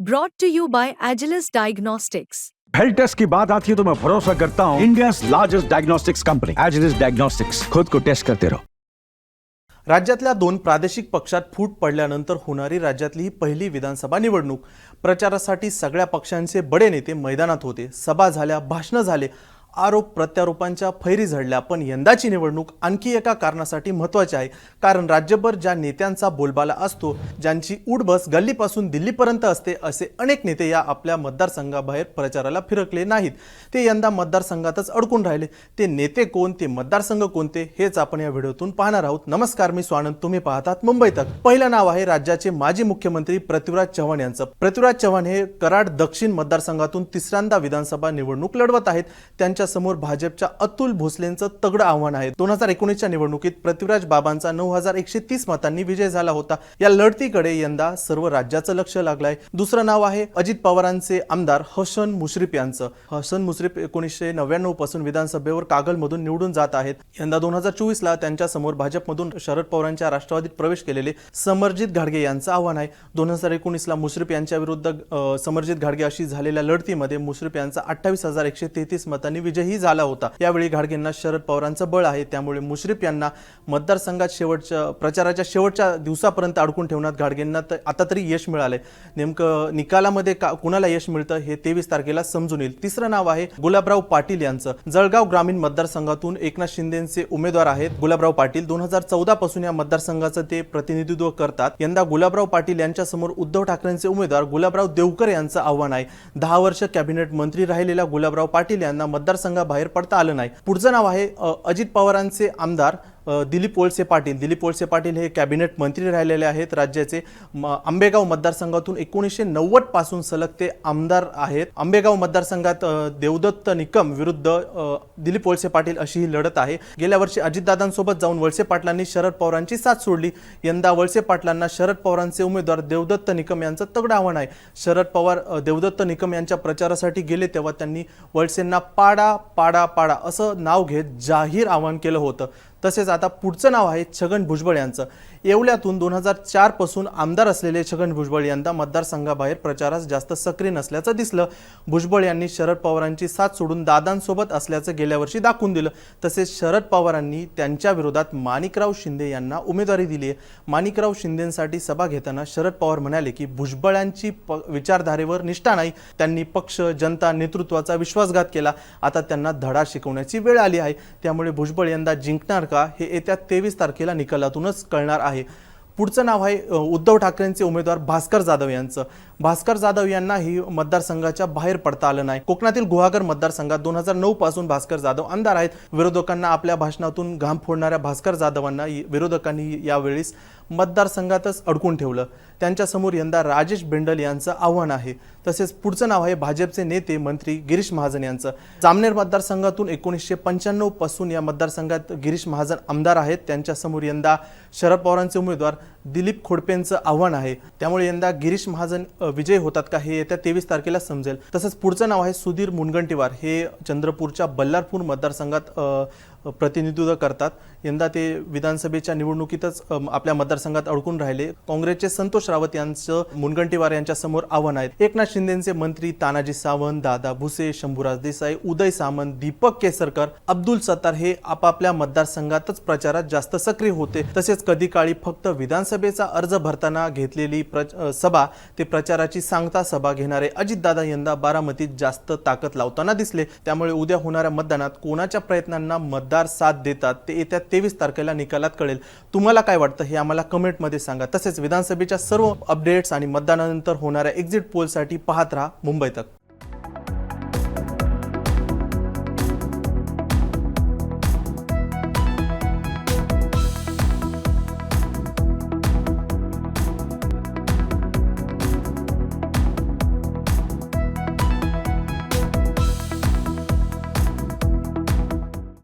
Brought to you by Agilus Diagnostics. Health test की बात आती है तो मैं भरोसा करता हूँ India largest diagnostics company Agilus diagnostics खुद को टेस्ट करते रहो राज्यातल्या दोन प्रादेशिक पक्षात फूट पडल्यानंतर होणारी राज्यातली ही पहिली विधानसभा निवडणूक. प्रचारासाठी सगळ्या पक्षांचे बडे नेते मैदानात होते. सभा झाल्या भाषणं झाले. आरोप प्रत्यारोपांच्या फैरी झडल्या पण यंदाची निवडणूक आणखी एका कारणासाठी महत्त्वाची आहे. कारण राज्यभर ज्या नेत्यांचा बोलबाला असतो ज्यांची उडबस गल्लीपासून दिल्लीपर्यंत असते असे अनेक नेते या आपल्या मतदारसंघाबाहेर प्रचाराला फिरकले नाहीत. ते यंदा मतदारसंघातच अडकून राहिले. ते नेते कोण ते मतदारसंघ कोणते हेच आपण या व्हिडिओतून पाहणार आहोत. नमस्कार मी स्वानंद. तुम्ही पाहतात मुंबई तक. पहिलं नाव आहे राज्याचे माजी मुख्यमंत्री पृथ्वीराज चव्हाण यांचं. पृथ्वीराज चव्हाण हे कराड दक्षिण मतदारसंघातून तिसऱ्यांदा विधानसभा निवडणूक लढवत आहेत. त्यांच्या समोर भाजपच्या अतुल भोसलेंचं तगडं आव्हान आहे. दोन हजार एकोणीसच्या निवडणुकीत पृथ्वीराज बाबांचा नऊ हजार एकशे तीस मतांनी विजय झाला होता. या लढतीकडे यंदा सर्व राज्याचं लक्ष लागलंय. दुसरं नाव आहे अजित पवारांचे आमदार हसन मुश्रीफ यांचं. हसन मुश्रीफ एकोणीसशे नव्याण्णवपासून विधानसभेवर कागलमधून निवडून जात आहेत. यंदा दोन हजार चोवीस ला त्यांच्यासमोर भाजपमधून शरद पवारांच्या राष्ट्रवादीत प्रवेश केलेले समरजित घाडगे यांचं आव्हान आहे. दोन हजार एकोणीस ला मुश्रीफ यांच्या विरुद्ध समरजित घाडगे अशी झालेल्या लढतीमध्ये मुश्रीफ यांचा अठ्ठावीस हजार एकशे तेहतीस मतांनी विजयी झाला होता. यावेळी घाडगेंना शरद पवारांचं बळ आहे. त्यामुळे मुश्रीफ यांना मतदारसंघात शेवटच्या प्रचाराच्या शेवटच्या दिवसापर्यंत अडकून ठेवण्यात घाडगेंना तर आता तरी यश मिळालंय. नेमकं निकालामध्ये का कुणाला यश मिळतं हे तेवीस तारखेला समजून येईल. तिसरं नाव आहे गुलाबराव पाटील यांचं. जळगाव ग्रामीण मतदारसंघातून एकनाथ शिंदेचे उमेदवार आहेत. गुलाबराव पाटील दोन हजार चौदा पासून या मतदारसंघाचं ते प्रतिनिधित्व करतात. यंदा गुलाबराव पाटील यांच्या समोर उद्धव ठाकरेंचे उमेदवार गुलाबराव देवकर यांचं आव्हान आहे. दहा वर्ष कॅबिनेट मंत्री राहिलेल्या गुलाबराव पाटील यांना मतदारसंघाबाहेर पडता आलं नाही. पुढचं नाव आहे अजित पवारांचे आमदार दिलीप वळसे पाटील. दिलीप वळसे पाटील हे कॅबिनेट मंत्री राहिलेले आहेत. राज्याचे आंबेगाव मतदारसंघातून एकोणीसशे नव्वदपासून सलग ते आमदार आहेत. आंबेगाव मतदारसंघात देवदत्त निकम विरुद्ध दिलीप वळसे पाटील अशी ही लढत आहे. गेल्या वर्षी अजितदादांसोबत जाऊन वळसे पाटलांनी शरद पवारांची साथ सोडली. यंदा वळसे पाटलांना शरद पवारांचे उमेदवार देवदत्त निकम यांचं तगडं आव्हान आहे. शरद पवार देवदत्त निकम यांच्या प्रचारासाठी गेले तेव्हा त्यांनी वळसेंना पाडा पाडा पाडा असं नाव घेत जाहीर आवाहन केलं होतं. तसेच आता पुढचं नाव आहे छगन भुजबळ यांचं. येवल्यातून दोन हजार चारपासून आमदार असलेले छगन भुजबळ यंदा मतदारसंघाबाहेर प्रचारास जास्त सक्रिय नसल्याचं दिसलं. भुजबळ यांनी शरद पवारांची साथ सोडून दादांसोबत असल्याचं गेल्या वर्षी दाखवून दिलं. तसेच शरद पवारांनी त्यांच्या विरोधात माणिकराव शिंदे यांना उमेदवारी दिली आहे माणिकराव शिंदेंसाठी सभा घेताना शरद पवार म्हणाले की भुजबळांची प विचारधारेवर निष्ठा नाही. त्यांनी पक्ष जनता नेतृत्वाचा विश्वासघात केला. आता त्यांना धडा शिकवण्याची वेळ आली आहे. त्यामुळे भुजबळ यंदा जिंकणार का? हे येत्या तेवीस तारखेला निकालातूनच कळणार आहे. पुढचं नाव आहे उद्धव ठाकरेंचे उमेदवार भास्कर जाधव यांचं. भास्कर जाधव यांनाही मतदारसंघाच्या बाहेर पडता आलं नाही. कोकणातील गुहागर मतदारसंघात दोन हजार नऊ पासून भास्कर जाधव आमदार आहेत. विरोधकांना आपल्या भाषणातून घाम फोडणाऱ्या भास्कर जाधवांना विरोधकांनी यावेळीस मतदारसंघातच अडकून ठेवलं. त्यांच्यासमोर यंदा राजेश बेंडल यांचं आव्हान आहे. तसेच पुढचं नाव आहे भाजपचे नेते मंत्री गिरीश महाजन यांचं. जामनेर मतदारसंघातून एकोणीसशे पंच्याण्णवपासून या मतदारसंघात गिरीश महाजन आमदार आहेत. त्यांच्यासमोर यंदा शरद पवारांचे उमेदवार दिलीप खोडपेंचं आव्हान आहे. त्यामुळे यंदा गिरीश महाजन विजय होतात का हे येत्या तेवीस तारखेला समजेल. तसंच पुढचं नाव आहे सुधीर मुनगंटीवार. हे चंद्रपूरच्या बल्लारपूर मतदारसंघात प्रतिनिधित्व करतात. यंदा ते विधानसभेच्या निवडणुकीतच आपल्या मतदारसंघात अडकून राहिले. काँग्रेसचे संतोष रावत यांचं मुनगंटीवार यांच्या समोर आव्हान आहेत एकनाथ शिंदेचे मंत्री तानाजी सावंत दादा भुसे शंभूराज देसाई उदय सामंत दीपक केसरकर अब्दुल सत्तार हे आपापल्या मतदारसंघातच प्रचारात जास्त सक्रिय होते. तसेच कधी काळी फक्त विधानसभेचा अर्ज भरताना घेतलेली प्रच सभा ते प्रचाराची सांगता सभा घेणारे अजितदादा यंदा बारामतीत जास्त ताकद लावताना दिसले. त्यामुळे उद्या होणाऱ्या मतदानात कोणाच्या प्रयत्नांना मतदार साथ देतात ते येत्या तेवीस तारखेला निकालात कळेल. तुम्हाला काय वाटतं हे आम्हाला कमेंटमध्ये सांगा. तसेच विधानसभेच्या सर्व अपडेट्स आणि मतदानानंतर होणाऱ्या एक्झिट पोलसाठी पाहत राहा. मुंबई तक.